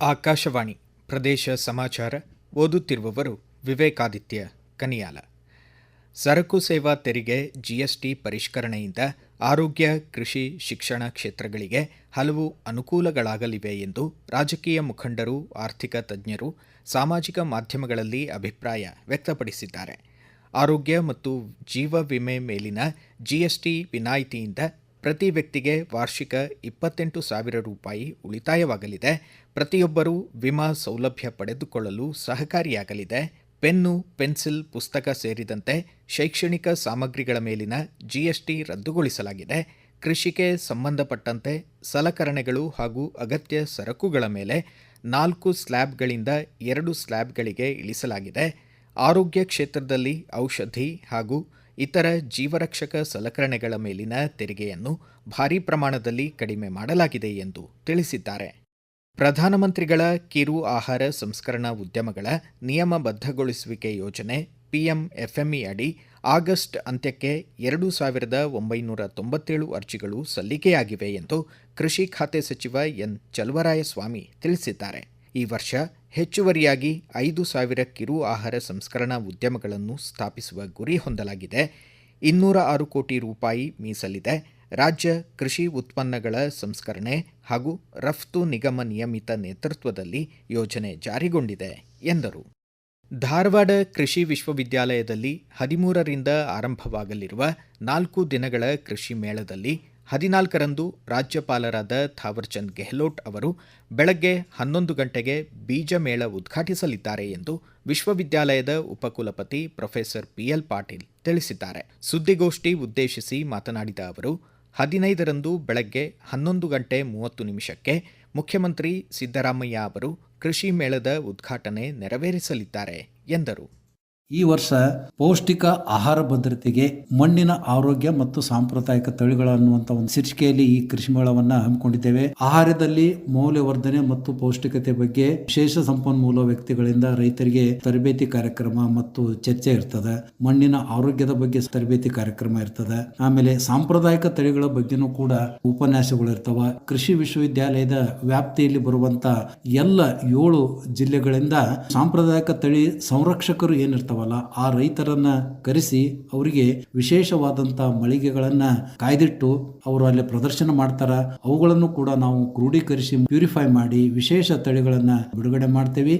ಆಕಾಶವಾಣಿ ಪ್ರದೇಶ ಸಮಾಚಾರ ಓದುತ್ತಿರುವವರು ವಿವೇಕಾದಿತ್ಯ ಕನಿಯಾಲ. ಸರಕು ಸೇವಾ ತೆರಿಗೆ ಜಿಎಸ್ಟಿ ಪರಿಷ್ಕರಣೆಯಿಂದ ಆರೋಗ್ಯ, ಕೃಷಿ, ಶಿಕ್ಷಣ ಕ್ಷೇತ್ರಗಳಿಗೆ ಹಲವು ಅನುಕೂಲಗಳಾಗಲಿವೆ ಎಂದು ರಾಜಕೀಯ ಮುಖಂಡರು, ಆರ್ಥಿಕ ತಜ್ಞರು, ಸಾಮಾಜಿಕ ಮಾಧ್ಯಮಗಳಲ್ಲಿ ಅಭಿಪ್ರಾಯ ವ್ಯಕ್ತಪಡಿಸಿದ್ದಾರೆ. ಆರೋಗ್ಯ ಮತ್ತು ಜೀವ ವಿಮೆ ಮೇಲಿನ ಜಿಎಸ್ಟಿ ವಿನಾಯಿತಿಯಿಂದ ಪ್ರತಿ ವ್ಯಕ್ತಿಗೆ ವಾರ್ಷಿಕ ಇಪ್ಪತ್ತೆಂಟು ಸಾವಿರ ರೂಪಾಯಿ ಉಳಿತಾಯವಾಗಲಿದೆ. ಪ್ರತಿಯೊಬ್ಬರೂ ವಿಮಾ ಸೌಲಭ್ಯ ಪಡೆದುಕೊಳ್ಳಲು ಸಹಕಾರಿಯಾಗಲಿದೆ. ಪೆನ್ನು, ಪೆನ್ಸಿಲ್, ಪುಸ್ತಕ ಸೇರಿದಂತೆ ಶೈಕ್ಷಣಿಕ ಸಾಮಗ್ರಿಗಳ ಮೇಲಿನ ಜಿಎಸ್ಟಿ ರದ್ದುಗೊಳಿಸಲಾಗಿದೆ. ಕೃಷಿಗೆ ಸಂಬಂಧಪಟ್ಟಂತೆ ಸಲಕರಣೆಗಳು ಹಾಗೂ ಅಗತ್ಯ ಸರಕುಗಳ ಮೇಲೆ ನಾಲ್ಕು ಸ್ಲ್ಯಾಬ್ಗಳಿಂದ ಎರಡು ಸ್ಲ್ಯಾಬ್ಗಳಿಗೆ ಇಳಿಸಲಾಗಿದೆ. ಆರೋಗ್ಯ ಕ್ಷೇತ್ರದಲ್ಲಿ ಔಷಧಿ ಹಾಗೂ ಇತರ ಜೀವರಕ್ಷಕ ಸಲಕರಣೆಗಳ ಮೇಲಿನ ತೆರಿಗೆಯನ್ನು ಭಾರೀ ಪ್ರಮಾಣದಲ್ಲಿ ಕಡಿಮೆ ಮಾಡಲಾಗಿದೆ ಎಂದು ತಿಳಿಸಿದ್ದಾರೆ. ಪ್ರಧಾನಮಂತ್ರಿಗಳ ಕಿರು ಆಹಾರ ಸಂಸ್ಕರಣಾ ಉದ್ಯಮಗಳ ನಿಯಮಬದ್ಧಗೊಳಿಸುವಿಕೆ ಯೋಜನೆ ಪಿಎಂಎಫ್ಎಂಇ ಅಡಿ ಆಗಸ್ಟ್ ಅಂತ್ಯಕ್ಕೆ ಎರಡು ಸಾವಿರದ ಒಂಬೈನೂರ ತೊಂಬತ್ತೇಳು ಅರ್ಜಿಗಳು ಸಲ್ಲಿಕೆಯಾಗಿವೆ ಎಂದು ಕೃಷಿ ಖಾತೆ ಸಚಿವ ಎನ್. ಚಲುವರಾಯಸ್ವಾಮಿ ತಿಳಿಸಿದ್ದಾರೆ. ಈ ವರ್ಷ ಹೆಚ್ಚುವರಿಯಾಗಿ ಐದು ಸಾವಿರ ಕಿರು ಆಹಾರ ಸಂಸ್ಕರಣಾ ಉದ್ಯಮಗಳನ್ನು ಸ್ಥಾಪಿಸುವ ಗುರಿ ಹೊಂದಲಾಗಿದೆ. ಇನ್ನೂರ ಆರು ಕೋಟಿ ರೂಪಾಯಿ ಮೀಸಲಿದೆ. ರಾಜ್ಯ ಕೃಷಿ ಉತ್ಪನ್ನಗಳ ಸಂಸ್ಕರಣೆ ಹಾಗೂ ರಫ್ತು ನಿಗಮ ನಿಯಮಿತ ನೇತೃತ್ವದಲ್ಲಿ ಯೋಜನೆ ಜಾರಿಗೊಂಡಿದೆ ಎಂದರು. ಧಾರವಾಡ ಕೃಷಿ ವಿಶ್ವವಿದ್ಯಾಲಯದಲ್ಲಿ ಹದಿಮೂರರಿಂದ ಆರಂಭವಾಗಲಿರುವ ನಾಲ್ಕು ದಿನಗಳ ಕೃಷಿ ಮೇಳದಲ್ಲಿ ಹದಿನಾಲ್ಕರಂದು ರಾಜ್ಯಪಾಲರಾದ ಥಾವರ್ಚಂದ್ ಗೆಹ್ಲೋಟ್ ಅವರು ಬೆಳಗ್ಗೆ ಹನ್ನೊಂದು ಗಂಟೆಗೆ ಬೀಜ ಮೇಳ ಉದ್ಘಾಟಿಸಲಿದ್ದಾರೆ ಎಂದು ವಿಶ್ವವಿದ್ಯಾಲಯದ ಉಪಕುಲಪತಿ ಪ್ರೊಫೆಸರ್ ಪಿಎಲ್ ಪಾಟೀಲ್ ತಿಳಿಸಿದ್ದಾರೆ. ಸುದ್ದಿಗೋಷ್ಠಿ ಉದ್ದೇಶಿಸಿ ಮಾತನಾಡಿದ ಅವರು, ಹದಿನೈದರಂದು ಬೆಳಗ್ಗೆ ಹನ್ನೊಂದು ಗಂಟೆ ಮೂವತ್ತು ನಿಮಿಷಕ್ಕೆ ಮುಖ್ಯಮಂತ್ರಿ ಸಿದ್ದರಾಮಯ್ಯ ಅವರು ಕೃಷಿ ಮೇಳದ ಉದ್ಘಾಟನೆ ನೆರವೇರಿಸಲಿದ್ದಾರೆ ಎಂದರು. ಈ ವರ್ಷ ಪೌಷ್ಟಿಕ ಆಹಾರ ಭದ್ರತೆಗೆ ಮಣ್ಣಿನ ಆರೋಗ್ಯ ಮತ್ತು ಸಾಂಪ್ರದಾಯಿಕ ತಳಿಗಳು ಅನ್ನುವಂಥ ಒಂದು ಶೀರ್ಷಿಕೆಯಲ್ಲಿ ಈ ಕೃಷಿ ಮೇಳವನ್ನ ಹಮ್ಮಿಕೊಂಡಿದ್ದೇವೆ. ಆಹಾರದಲ್ಲಿ ಮೌಲ್ಯವರ್ಧನೆ ಮತ್ತು ಪೌಷ್ಟಿಕತೆ ಬಗ್ಗೆ ವಿಶೇಷ ಸಂಪನ್ಮೂಲ ವ್ಯಕ್ತಿಗಳಿಂದ ರೈತರಿಗೆ ತರಬೇತಿ ಕಾರ್ಯಕ್ರಮ ಮತ್ತು ಚರ್ಚೆ ಇರ್ತದೆ. ಮಣ್ಣಿನ ಆರೋಗ್ಯದ ಬಗ್ಗೆ ತರಬೇತಿ ಕಾರ್ಯಕ್ರಮ ಇರ್ತದೆ. ಆಮೇಲೆ ಸಾಂಪ್ರದಾಯಿಕ ತಳಿಗಳ ಬಗ್ಗೆನೂ ಕೂಡ ಉಪನ್ಯಾಸಗಳು ಇರ್ತವೆ. ಕೃಷಿ ವಿಶ್ವವಿದ್ಯಾಲಯದ ವ್ಯಾಪ್ತಿಯಲ್ಲಿ ಬರುವಂತ ಎಲ್ಲ ಏಳು ಜಿಲ್ಲೆಗಳಿಂದ ಸಾಂಪ್ರದಾಯಿಕ ತಳಿ ಸಂರಕ್ಷಕರು ಏನಿರ್ತಾವಲ್ಲ ಆ ರೈತರನ್ನ ಕರೆಸಿ ಅವರಿಗೆ ವಿಶೇಷವಾದಂತ ಮಳಿಗೆಗಳನ್ನ ಕಾಯ್ದಿಟ್ಟು ಅವರು ಅಲ್ಲಿ ಪ್ರದರ್ಶನ ಮಾಡ್ತಾರ. ಅವುಗಳನ್ನು ಕೂಡ ನಾವು ಕ್ರೋಢೀಕರಿಸಿ ಪ್ಯೂರಿಫೈ ಮಾಡಿ ವಿಶೇಷ ತಳಿಗಳನ್ನ ಬಿಡುಗಡೆ ಮಾಡ್ತೇವೆ.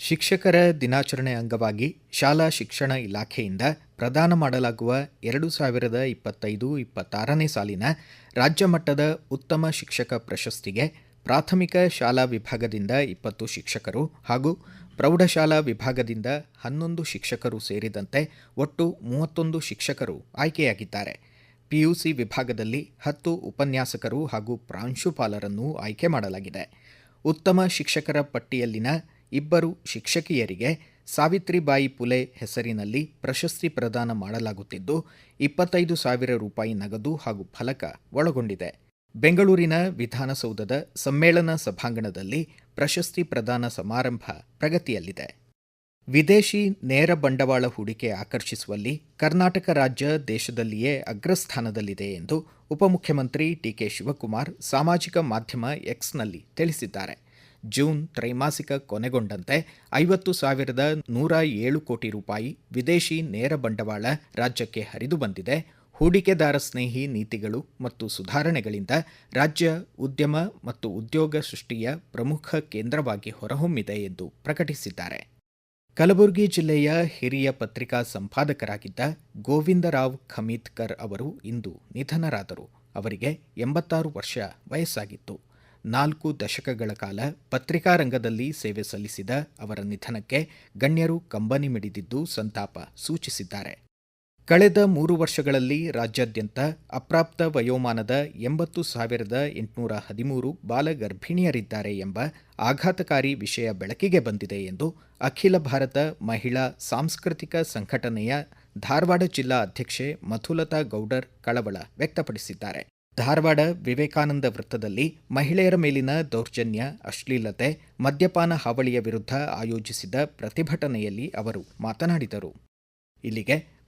ಶಿಕ್ಷಕರ ದಿನಾಚರಣೆ ಅಂಗವಾಗಿ ಶಾಲಾ ಶಿಕ್ಷಣ ಇಲಾಖೆಯಿಂದ ಪ್ರದಾನ ಮಾಡಲಾಗುವ ಎರಡು ಸಾವಿರದ ಇಪ್ಪತ್ತೈದು ಇಪ್ಪತ್ತಾರನೇ ಸಾಲಿನ ರಾಜ್ಯ ಮಟ್ಟದ ಉತ್ತಮ ಶಿಕ್ಷಕ ಪ್ರಶಸ್ತಿಗೆ ಪ್ರಾಥಮಿಕ ಶಾಲಾ ವಿಭಾಗದಿಂದ ಇಪ್ಪತ್ತು ಶಿಕ್ಷಕರು ಹಾಗೂ ಪ್ರೌಢಶಾಲಾ ವಿಭಾಗದಿಂದ ಹನ್ನೊಂದು ಶಿಕ್ಷಕರು ಸೇರಿದಂತೆ ಒಟ್ಟು ಮೂವತ್ತೊಂದು ಶಿಕ್ಷಕರು ಆಯ್ಕೆಯಾಗಿದ್ದಾರೆ. ಪಿಯುಸಿ ವಿಭಾಗದಲ್ಲಿ ಹತ್ತು ಉಪನ್ಯಾಸಕರು ಹಾಗೂ ಪ್ರಾಂಶುಪಾಲರನ್ನು ಆಯ್ಕೆ ಮಾಡಲಾಗಿದೆ. ಉತ್ತಮ ಶಿಕ್ಷಕರ ಪಟ್ಟಿಯಲ್ಲಿನ ಇಬ್ಬರು ಶಿಕ್ಷಕಿಯರಿಗೆ ಸಾವಿತ್ರಿಬಾಯಿ ಪುಲೆ ಹೆಸರಿನಲ್ಲಿ ಪ್ರಶಸ್ತಿ ಪ್ರದಾನ ಮಾಡಲಾಗುತ್ತಿದ್ದು, ಇಪ್ಪತ್ತೈದು ಸಾವಿರ ರೂಪಾಯಿ ನಗದು ಹಾಗೂ ಫಲಕ ಒಳಗೊಂಡಿದೆ. ಬೆಂಗಳೂರಿನ ವಿಧಾನಸೌಧದ ಸಮ್ಮೇಳನ ಸಭಾಂಗಣದಲ್ಲಿ ಪ್ರಶಸ್ತಿ ಪ್ರದಾನ ಸಮಾರಂಭ ಪ್ರಗತಿಯಲ್ಲಿದೆ. ವಿದೇಶಿ ನೇರ ಬಂಡವಾಳ ಹೂಡಿಕೆ ಆಕರ್ಷಿಸುವಲ್ಲಿ ಕರ್ನಾಟಕ ರಾಜ್ಯ ದೇಶದಲ್ಲಿಯೇ ಅಗ್ರಸ್ಥಾನದಲ್ಲಿದೆ ಎಂದು ಉಪಮುಖ್ಯಮಂತ್ರಿ ಡಿಕೆ ಶಿವಕುಮಾರ್ ಸಾಮಾಜಿಕ ಮಾಧ್ಯಮ ಎಕ್ಸ್ನಲ್ಲಿ ತಿಳಿಸಿದ್ದಾರೆ. ಜೂನ್ ತ್ರೈಮಾಸಿಕ ಕೊನೆಗೊಂಡಂತೆ ಐವತ್ತು ಸಾವಿರದ ನೂರ ಏಳು ಕೋಟಿ ರೂಪಾಯಿ ವಿದೇಶಿ ನೇರ ಬಂಡವಾಳ ರಾಜ್ಯಕ್ಕೆ ಹರಿದು ಬಂದಿದೆ ಹೂಡಿಕೆದಾರ ಸ್ನೇಹಿ ನೀತಿಗಳು ಮತ್ತು ಸುಧಾರಣೆಗಳಿಂದ ರಾಜ್ಯ ಉದ್ಯಮ ಮತ್ತು ಉದ್ಯೋಗ ಸೃಷ್ಟಿಯ ಪ್ರಮುಖ ಕೇಂದ್ರವಾಗಿ ಹೊರಹೊಮ್ಮಿದೆ ಎಂದು ಪ್ರಕಟಿಸಿದ್ದಾರೆ. ಕಲಬುರಗಿ ಜಿಲ್ಲೆಯ ಹಿರಿಯ ಪತ್ರಿಕಾ ಸಂಪಾದಕರಾಗಿದ್ದ ಗೋವಿಂದರಾವ್ ಖಮೀತ್ಕರ್ ಅವರು ಇಂದು ನಿಧನರಾದರು. ಅವರಿಗೆ ಎಂಬತ್ತಾರು ವರ್ಷ ವಯಸ್ಸಾಗಿತ್ತು. ನಾಲ್ಕು ದಶಕಗಳ ಕಾಲ ಪತ್ರಿಕಾ ರಂಗದಲ್ಲಿ ಸೇವೆ ಸಲ್ಲಿಸಿದ ಅವರ ನಿಧನಕ್ಕೆ ಗಣ್ಯರು ಕಂಬನಿ ಮಿಡಿದಿದ್ದು ಸಂತಾಪ ಸೂಚಿಸಿದ್ದಾರೆ. ಕಳೆದ ಮೂರು ವರ್ಷಗಳಲ್ಲಿ ರಾಜ್ಯಾದ್ಯಂತ ಅಪ್ರಾಪ್ತ ವಯೋಮಾನದ ಎಂಬತ್ತು ಸಾವಿರದ ಎಂಟುನೂರ ಹದಿಮೂರು ಬಾಲಗರ್ಭಿಣಿಯರಿದ್ದಾರೆ ಎಂಬ ಆಘಾತಕಾರಿ ವಿಷಯ ಬೆಳಕಿಗೆ ಬಂದಿದೆ ಎಂದು ಅಖಿಲ ಭಾರತ ಮಹಿಳಾ ಸಾಂಸ್ಕೃತಿಕ ಸಂಘಟನೆಯ ಧಾರವಾಡ ಜಿಲ್ಲಾ ಅಧ್ಯಕ್ಷೆ ಮಧುಲತಾ ಗೌಡರ್ ಕಳವಳ ವ್ಯಕ್ತಪಡಿಸಿದ್ದಾರೆ. ಧಾರವಾಡ ವಿವೇಕಾನಂದ ವೃತ್ತದಲ್ಲಿ ಮಹಿಳೆಯರ ಮೇಲಿನ ದೌರ್ಜನ್ಯ, ಅಶ್ಲೀಲತೆ, ಮದ್ಯಪಾನ ಹಾವಳಿಯ ವಿರುದ್ಧ ಆಯೋಜಿಸಿದ ಪ್ರತಿಭಟನೆಯಲ್ಲಿ ಅವರು ಮಾತನಾಡಿದರು. ಇಲ್ಲಿಗೆ